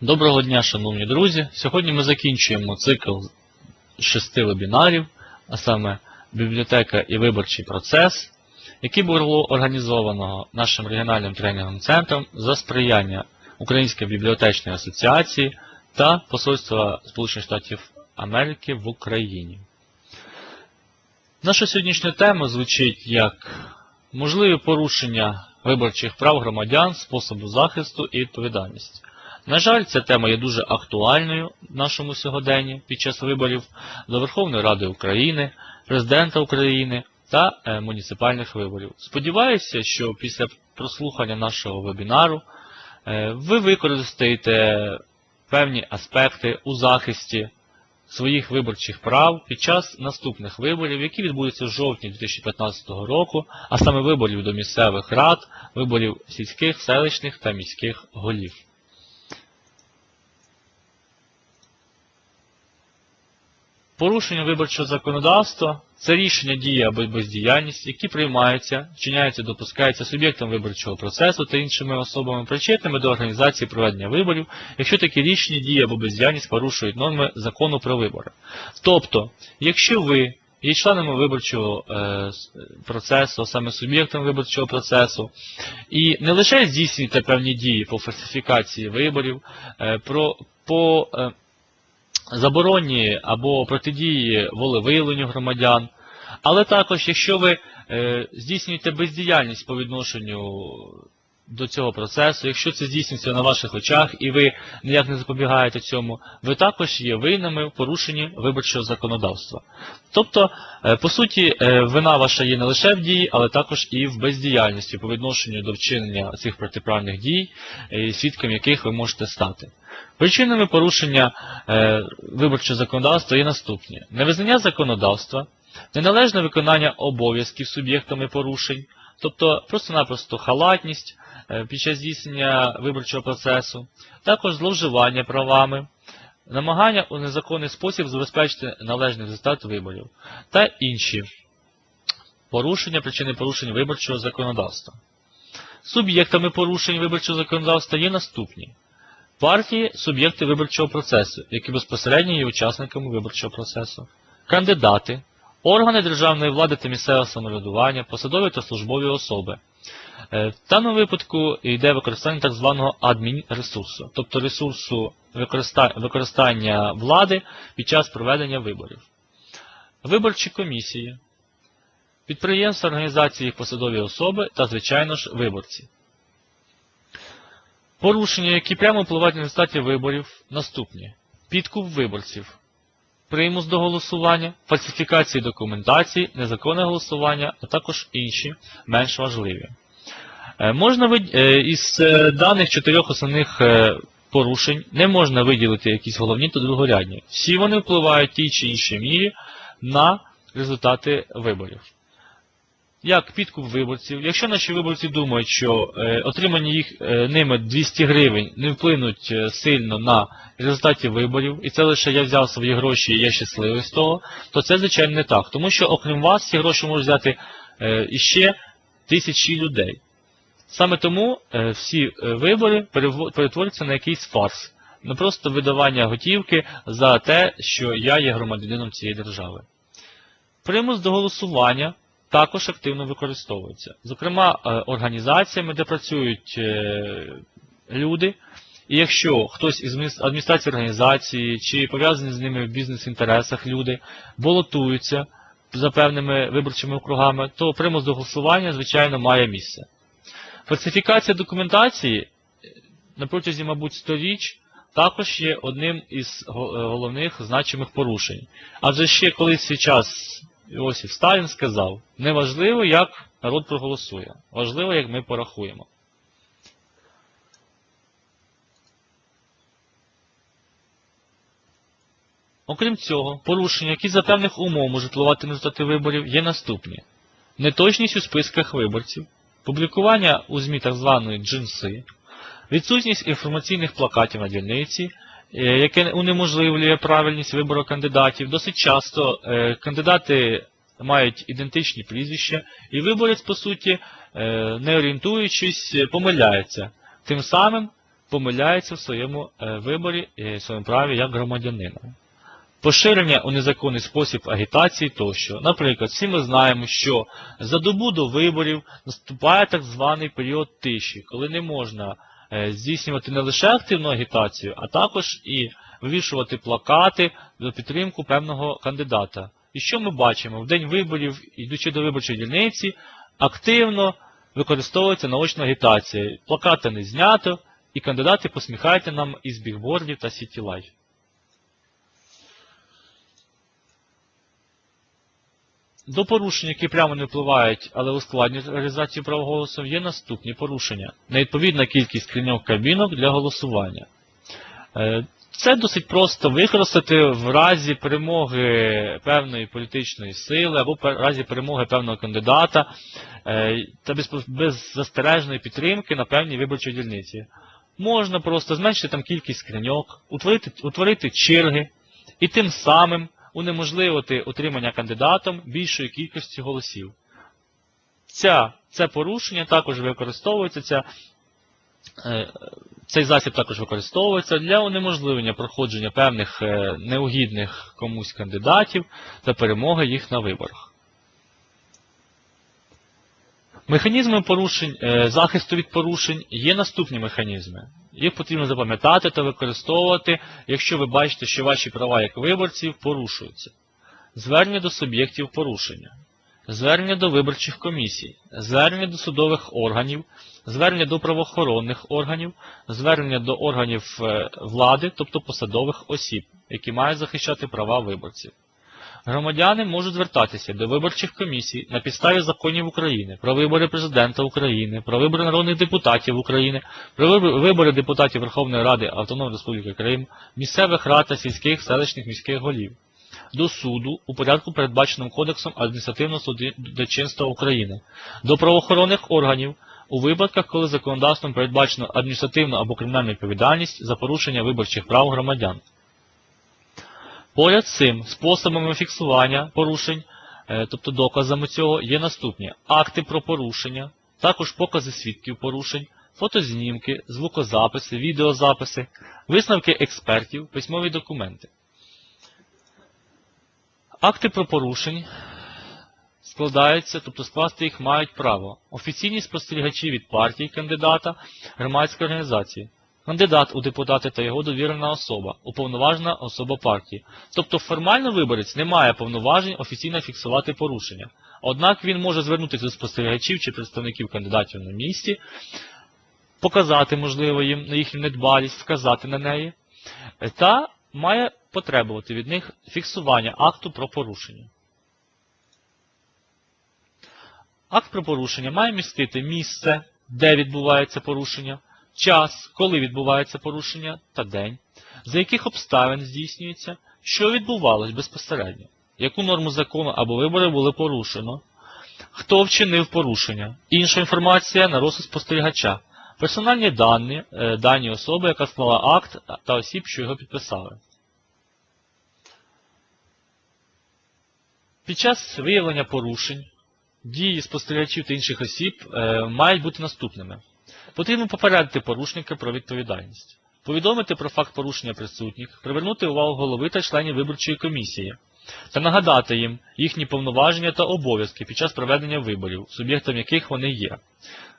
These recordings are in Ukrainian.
Доброго дня, шановні друзі! Сьогодні ми закінчуємо цикл шести вебінарів, а саме бібліотека і виборчий процес, який було організовано нашим регіональним тренінговим центром за сприяння Української бібліотечної асоціації та Посольства Сполучених Штатів Америки в Україні. Наша сьогоднішня тема звучить як можливі порушення виборчих прав громадян, способу захисту і відповідальності. На жаль, ця тема є дуже актуальною в нашому сьогоденні під час виборів до Верховної Ради України, Президента України та е, муніципальних виборів. Сподіваюся, що після прослухання нашого вебінару е, ви використаєте певні аспекти у захисті своїх виборчих прав під час наступних виборів, які відбудуться в жовтні 2015 року, а саме виборів до місцевих рад, виборів сільських, селищних та міських голів. Порушення виборчого законодавства це рішення дії або бездіяльність, які приймаються, вчиняються, допускаються суб'єктом виборчого процесу та іншими особами, причетними до організації проведення виборів, якщо такі рішення дії або бездіяльність порушують норми закону про вибори. Тобто, якщо ви є членами виборчого е, процесу, саме суб'єктом виборчого процесу, і не лише здійснюєте певні дії по фальсифікації виборів, е, про, по е, забороні або протидії волевиявленню громадян, але також, якщо ви е, здійснюєте бездіяльність по відношенню до цього процесу, якщо це здійснюється на ваших очах і ви ніяк не запобігаєте цьому, ви також є винними в порушенні виборчого законодавства. Тобто, е, по суті, е, вина ваша є не лише в дії, але також і в бездіяльності по відношенню до вчинення цих протиправних дій, е, свідком яких ви можете стати. Причинами порушення виборчого законодавства є наступні: невизнання законодавства, неналежне виконання обов'язків суб'єктами порушень, тобто просто-напросто халатність під час здійснення виборчого процесу, також зловживання правами, намагання у незаконний спосіб забезпечити належний результат виборів та інші порушення, причини порушення виборчого законодавства. Суб'єктами порушень виборчого законодавства є наступні. Партії суб'єкти виборчого процесу, які безпосередньо є учасниками виборчого процесу, кандидати, органи державної влади та місцевого самоврядування, посадові та службові особи. Е, В даному випадку йде використання так званого адмінресурсу, тобто ресурсу використання влади під час проведення виборів. Виборчі комісії, підприємства, організації, їх посадові особи та, звичайно ж, виборці. Порушення, які прямо впливають на результаті виборів, наступні: підкуп виборців, примус до голосування, фальсифікації документації, незаконне голосування, а також інші менш важливі. Е, Можна е, із е, даних чотирьох основних порушень не можна виділити якісь головні та другорядні. Всі вони впливають в тій чи іншій мірі на результати виборів як підкуп виборців. Якщо наші виборці думають, що е, отримані їх е, ними 200 гривень не вплинуть е, сильно на результаті виборів, і це лише я взяв свої гроші і я щасливий з того, то це, звичайно, не так. Тому що, окрім вас, ці гроші можуть взяти іще тисячі людей. Саме тому всі вибори перетворюються на якийсь фарс, на просто видавання готівки за те, що я є громадянином цієї держави. Примус до голосування також активно використовується. Зокрема, е, організаціями, де працюють е, люди, і якщо хтось із адміністрації організації чи пов'язані з ними в бізнес-інтересах люди балотуються за певними виборчими округами, то примус до голосування, звичайно, має місце. Фальсифікація документації е, на протязі, мабуть, сторіч також є одним із головних значимих порушень. Адже ще колись свій час Іосиф Сталін сказав, не важливо, як народ проголосує, важливо, як ми порахуємо. Окрім цього, порушення, які за певних умов можуть впливати на результати виборів, є наступні. Неточність у списках виборців, публікування у ЗМІ так званої джинси, відсутність інформаційних плакатів на дільниці, яке унеможливлює правильність вибору кандидатів. Досить часто е, кандидати мають ідентичні прізвища, і виборець, по суті, е, не орієнтуючись, е, помиляється. Тим самим помиляється в своєму е, виборі і в своєму праві як громадянина. Поширення у незаконний спосіб агітації тощо. Наприклад, всі ми знаємо, що за добу до виборів наступає так званий період тиші, коли не можна е, здійснювати не лише активну агітацію, а також і вивішувати плакати за підтримку певного кандидата. І що ми бачимо? В день виборів, йдучи до виборчої дільниці, активно використовується наочна агітація. Плакати не знято, і кандидати посміхаються нам із бігбордів та сіті До порушень, які прямо не впливають, але ускладнюють реалізацію права голосу, є наступні порушення. Невідповідна кількість скриньок кабінок для голосування. Е, Це досить просто використати в разі перемоги певної політичної сили або в разі перемоги певного кандидата е, та без, беззастережної підтримки на певній виборчій дільниці. Можна просто зменшити там кількість скриньок, утворити, утворити черги і тим самим унеможливити отримання кандидатом більшої кількості голосів. Ця, Це порушення також використовується, ця, е, цей засіб також використовується для унеможливлення проходження певних е, неугідних комусь кандидатів та перемоги їх на виборах. Механізми порушень, е, захисту від порушень є наступні механізми. Їх потрібно запам'ятати та використовувати, якщо ви бачите, що ваші права як виборців порушуються. Звернення до суб'єктів порушення, звернення до виборчих комісій, звернення до судових органів, звернення до правоохоронних органів, звернення до органів е, влади, тобто посадових осіб, які мають захищати права виборців. Громадяни можуть звертатися до виборчих комісій на підставі законів України про вибори президента України, про вибори народних депутатів України, про вибори депутатів Верховної Ради Автономної Республіки Крим, місцевих рад та сільських селищних міських голів, до суду у порядку, передбаченому Кодексом адміністративного судочинства України, до правоохоронних органів у випадках, коли законодавством передбачено адміністративну або кримінальну відповідальність за порушення виборчих прав громадян. Поряд з цим способами фіксування порушень, е, тобто доказами цього, є наступні акти про порушення, також покази свідків порушень, фотознімки, звукозаписи, відеозаписи, висновки експертів, письмові документи. Акти про порушень складаються, тобто скласти їх мають право офіційні спостерігачі від партії кандидата, громадської організації, кандидат у депутати та його довірена особа, уповноважена особа партії. Тобто формально виборець не має повноважень офіційно фіксувати порушення. Однак він може звернутися до спостерігачів чи представників кандидатів на місці, показати, можливо, їм на їхню недбалість, вказати на неї, та має потребувати від них фіксування акту про порушення. Акт про порушення має містити місце, де відбувається порушення, час, коли відбувається порушення та день, за яких обставин здійснюється, що відбувалось безпосередньо, яку норму закону або вибори були порушено, хто вчинив порушення, інша інформація на розсуд спостерігача, персональні дані, е, дані особи, яка склала акт та осіб, що його підписали. Під час виявлення порушень дії спостерігачів та інших осіб е, мають бути наступними. Потрібно попередити порушника про відповідальність, повідомити про факт порушення присутніх, привернути увагу голови та членів виборчої комісії та нагадати їм їхні повноваження та обов'язки під час проведення виборів, суб'єктом яких вони є,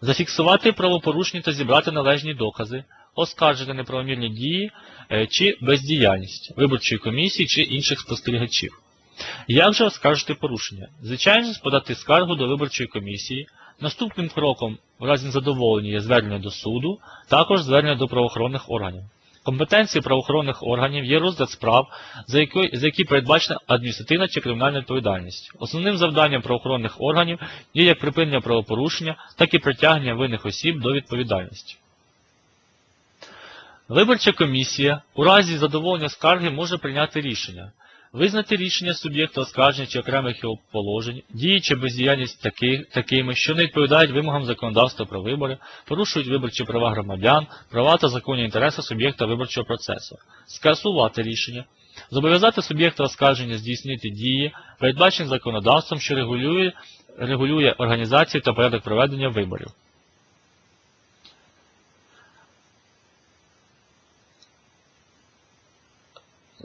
зафіксувати правопорушення та зібрати належні докази, оскаржити неправомірні дії е, чи бездіяльність виборчої комісії чи інших спостерігачів. Як же оскаржити порушення? Звичайно, подати скаргу до виборчої комісії. Наступним кроком, в разі незадоволення, є звернення до суду, також звернення до правоохоронних органів. Компетенції правоохоронних органів є розгляд справ, за які, за які передбачена адміністративна чи кримінальна відповідальність. Основним завданням правоохоронних органів є як припинення правопорушення, так і притягнення винних осіб до відповідальності. Виборча комісія у разі задоволення скарги може прийняти рішення. Визнати рішення суб'єкта оскарження чи окремих його положень, дії бездіяльність таки, такими, що не відповідають вимогам законодавства про вибори, порушують виборчі права громадян, права та законні інтереси суб'єкта виборчого процесу, скасувати рішення, зобов'язати суб'єкта оскарження здійснити дії, передбачені законодавством, що регулює, регулює організацію та порядок проведення виборів.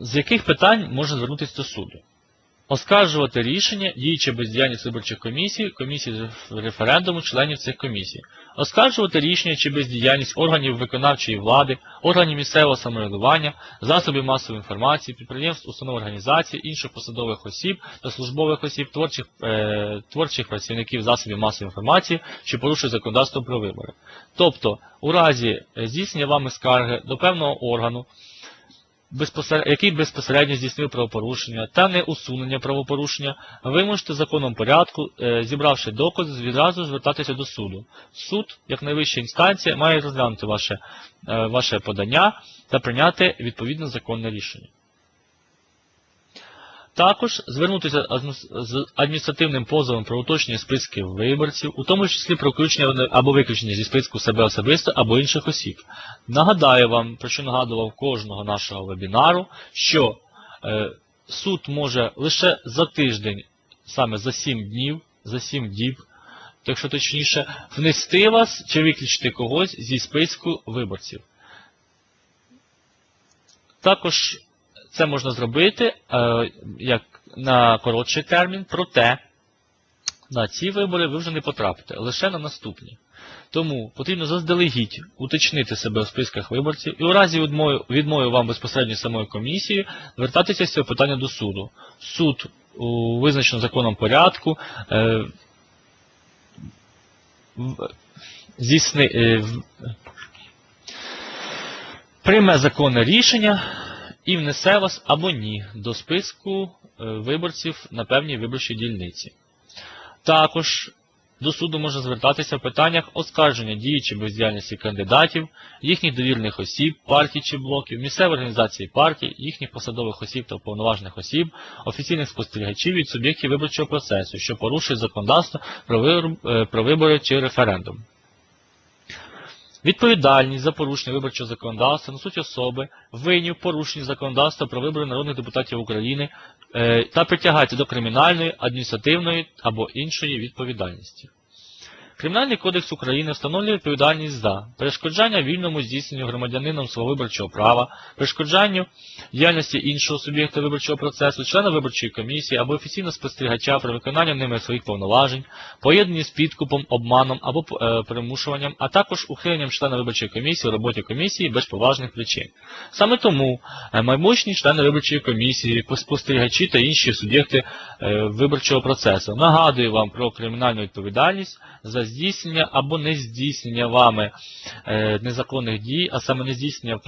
З яких питань можна звернутися до суду? Оскаржувати рішення, дії чи бездіяльність виборчих комісій, комісій з референдуму, членів цих комісій. Оскаржувати рішення чи бездіяльність органів виконавчої влади, органів місцевого самоврядування, засобів масової інформації, підприємств, установ організацій, інших посадових осіб та службових осіб, творчих, е, творчих працівників засобів масової інформації, що порушують законодавство про вибори. Тобто, у разі е, здійснення вами скарги до певного органу, який безпосередньо здійснив правопорушення та не усунення правопорушення, ви можете законом порядку, е, зібравши докази, відразу звертатися до суду. Суд, як найвища інстанція, має розглянути ваше, е, ваше подання та прийняти відповідне законне рішення. Також звернутися з адміністративним позовом про уточнення списків виборців, у тому числі про включення або виключення зі списку себе особисто або інших осіб. Нагадаю вам, про що нагадував кожного нашого вебінару, що е, суд може лише за тиждень, саме за 7 днів, за 7 діб, якщо точніше, внести вас чи виключити когось зі списку виборців. Також це можна зробити е, як на коротший термін, проте на ці вибори ви вже не потрапите, лише на наступні. Тому потрібно заздалегідь уточнити себе в списках виборців і у разі відмови, вам безпосередньо самої комісії звертатися з цього питання до суду. Суд у визначеному законом порядку е, е, прийме законне рішення і внесе вас або ні до списку е, виборців на певній виборчій дільниці. Також до суду можна звертатися в питаннях оскарження дії чи бездіяльності кандидатів, їхніх довірних осіб, партій чи блоків, місцевої організації партій, їхніх посадових осіб та уповноважених осіб, офіційних спостерігачів від суб'єктів виборчого процесу, що порушує законодавство е, про вибори чи референдум. Відповідальність за порушення виборчого законодавства несуть особи, винні в порушенні законодавства про вибори народних депутатів України е, та притягаються до кримінальної, адміністративної або іншої відповідальності. Кримінальний кодекс України встановлює відповідальність за перешкоджання вільному здійсненню громадянином свого виборчого права, перешкоджанню діяльності іншого суб'єкта виборчого процесу, члена виборчої комісії або офіційного спостерігача при виконанні ними своїх повноважень, поєднані з підкупом, обманом або е, примушуванням, а також ухиленням члена виборчої комісії у роботі комісії без поважних причин. Саме тому е, майбутні члени виборчої комісії, спостерігачі та інші суб'єкти е, виборчого процесу нагадую вам про кримінальну відповідальність за здійснення або не здійснення вами е, незаконних дій, а саме не здійснення в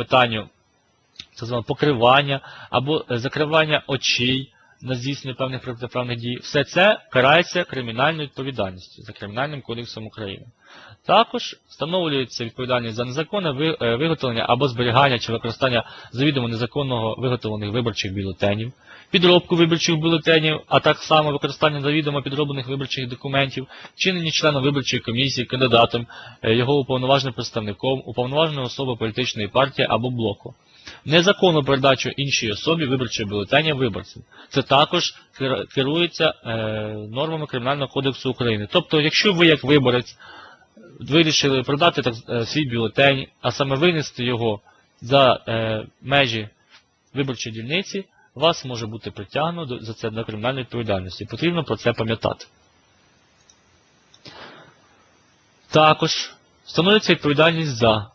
званого покривання або е, закривання очей на здійснення певних протиправних дій. Все це карається кримінальною відповідальністю за Кримінальним кодексом України. Також встановлюється відповідальність за незаконне е, виготовлення або зберігання чи використання завідомо незаконного виготовлених виборчих бюлетенів, підробку виборчих бюлетенів, а так само використання завідомо підроблених виборчих документів, вчинені членом виборчої комісії, кандидатом, е, його уповноваженим представником, уповноваженою особою політичної партії або блоку. Незаконну передачу іншій особі виборчого бюлетеня виборцям. Це також керується е, нормами Кримінального кодексу України. Тобто, якщо ви як виборець вирішили продати так, е, свій бюлетень, а саме винести його за межі виборчої дільниці, вас може бути притягнено за це до кримінальної відповідальності. Потрібно про це пам'ятати. Також встановлюється відповідальність за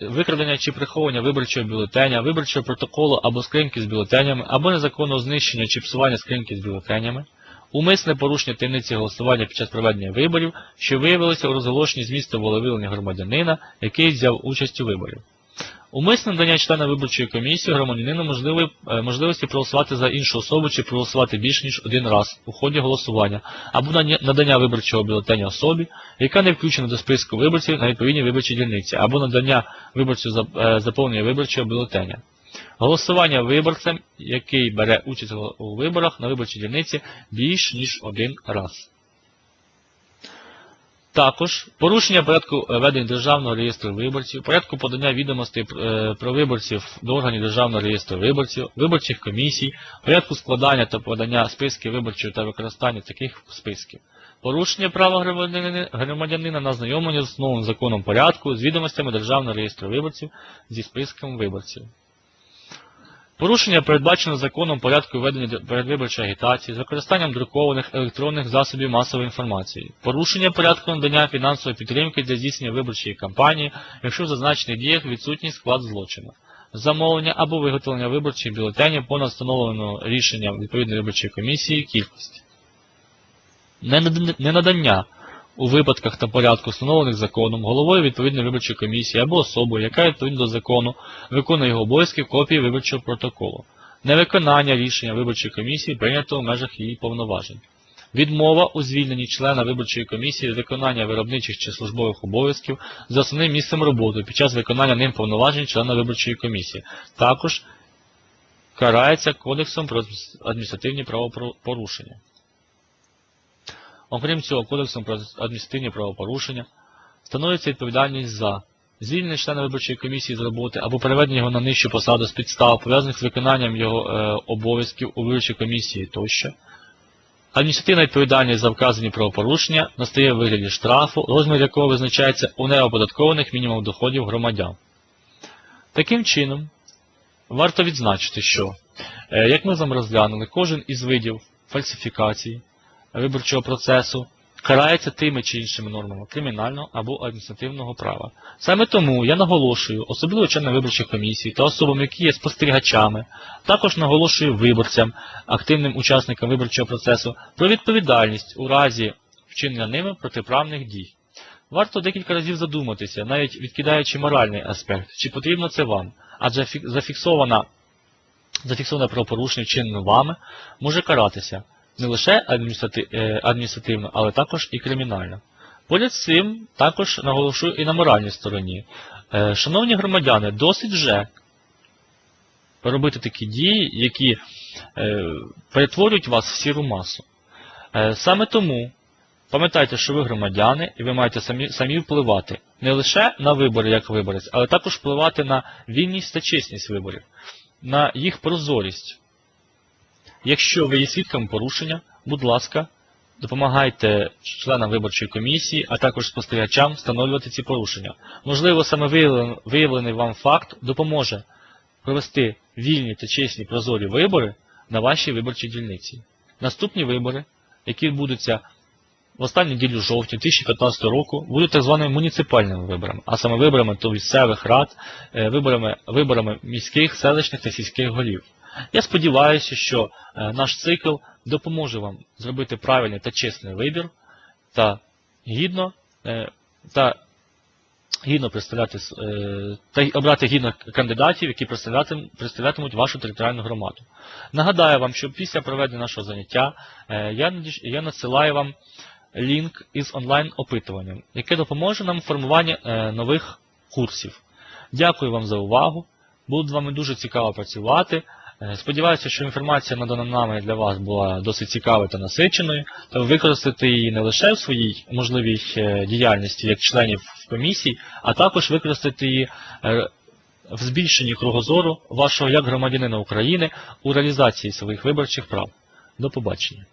викрадення, чи приховування виборчого бюлетеня, виборчого протоколу або скриньки з бюлетенями, або незаконного знищення чи псування скриньки з бюлетенями, умисне порушення таємниці голосування під час проведення виборів, що виявилося у розголошенні змісту волевиявлення громадянина, який взяв участь у виборів. Умисне надання члена виборчої комісії громадянину е, можливості проголосувати за іншу особу чи проголосувати більш ніж один раз у ході голосування, або надання виборчого бюлетеня особі, яка не включена до списку виборців на відповідній виборчій дільниці, або надання виборцю е, заповнення виборчого бюлетеня. Голосування виборцем, який бере участь у виборах на виборчій дільниці більш ніж один раз. Також порушення порядку е, ведення Державного реєстру виборців, порядку подання відомостей е, про виборців до органів Державного реєстру виборців, виборчих комісій, порядку складання та подання списків виборчих та використання таких списків. Порушення права громадянина, на знайомлення з основним законом порядку з відомостями Державного реєстру виборців зі списком виборців. Порушення передбачено законом порядку ведення передвиборчої агітації з використанням друкованих електронних засобів масової інформації. Порушення порядку надання фінансової підтримки для здійснення виборчої кампанії, якщо в зазначених діях відсутній склад злочину. Замовлення або виготовлення виборчих бюлетенів понад встановленого рішенням відповідної виборчої комісії кількості. Ненадання у випадках та порядку, встановлених законом, головою відповідної виборчої комісії або особою, яка відповідно до закону виконує його обов'язки копії виборчого протоколу, невиконання рішення виборчої комісії прийнятого в межах її повноважень, відмова у звільненні члена виборчої комісії з виконання виробничих чи службових обов'язків за основним місцем роботи під час виконання ним повноважень члена виборчої комісії, також карається Кодексом про адміністративні правопорушення. Окрім цього, Кодексом про адміністративні правопорушення встановлюється відповідальність за звільнення члена виборчої комісії з роботи або переведення його на нижчу посаду з підстав, пов'язаних з виконанням його е, обов'язків у виборчій комісії тощо. Адміністративна відповідальність за вказані правопорушення настає в вигляді штрафу, розмір якого визначається у неоподаткованих мінімум доходів громадян. Таким чином, варто відзначити, що, е, як ми з вами розглянули, кожен із видів фальсифікації виборчого процесу карається тими чи іншими нормами кримінального або адміністративного права. Саме тому я наголошую, особливо членам виборчих комісій та особам, які є спостерігачами, також наголошую виборцям, активним учасникам виборчого процесу, про відповідальність у разі вчинення ними протиправних дій. Варто декілька разів задуматися, навіть відкидаючи моральний аспект, чи потрібно це вам, адже зафіксоване правопорушення вчинене вами може каратися не лише е, адміністративно, але також і кримінально. Поряд з цим також наголошую і на моральній стороні. Е, Шановні громадяни, досить вже робити такі дії, які е, перетворюють вас в сіру масу. Саме тому пам'ятайте, що ви громадяни, і ви маєте самі, самі впливати не лише на вибори як виборець, але також впливати на вільність та чесність виборів, на їх прозорість. Якщо ви є свідком порушення, будь ласка, допомагайте членам виборчої комісії, а також спостерігачам встановлювати ці порушення. Можливо, саме виявлений, вам факт допоможе провести вільні та чесні прозорі вибори на вашій виборчій дільниці. Наступні вибори, які відбудуться в останню неділю жовтня 2015 року, будуть так званими муніципальними виборами, а саме виборами до місцевих рад, е, виборами, виборами міських, селищних та сільських голів. Я сподіваюся, що е, наш цикл допоможе вам зробити правильний та чесний вибір та гідно, е, та гідно представляти е, та обрати гідно кандидатів, які представлятимуть вашу територіальну громаду. Нагадаю вам, що після проведення нашого заняття я, надсилаю вам лінк із онлайн-опитуванням, яке допоможе нам у формуванні нових курсів. Дякую вам за увагу. Було з вами дуже цікаво працювати. Е, Сподіваюся, що інформація надана нами для вас була досить цікавою та насиченою, та ви її не лише в своїй можливій е, діяльності як членів комісій, а також використати її е, в збільшенні кругозору вашого як громадянина України у реалізації своїх виборчих прав. До побачення.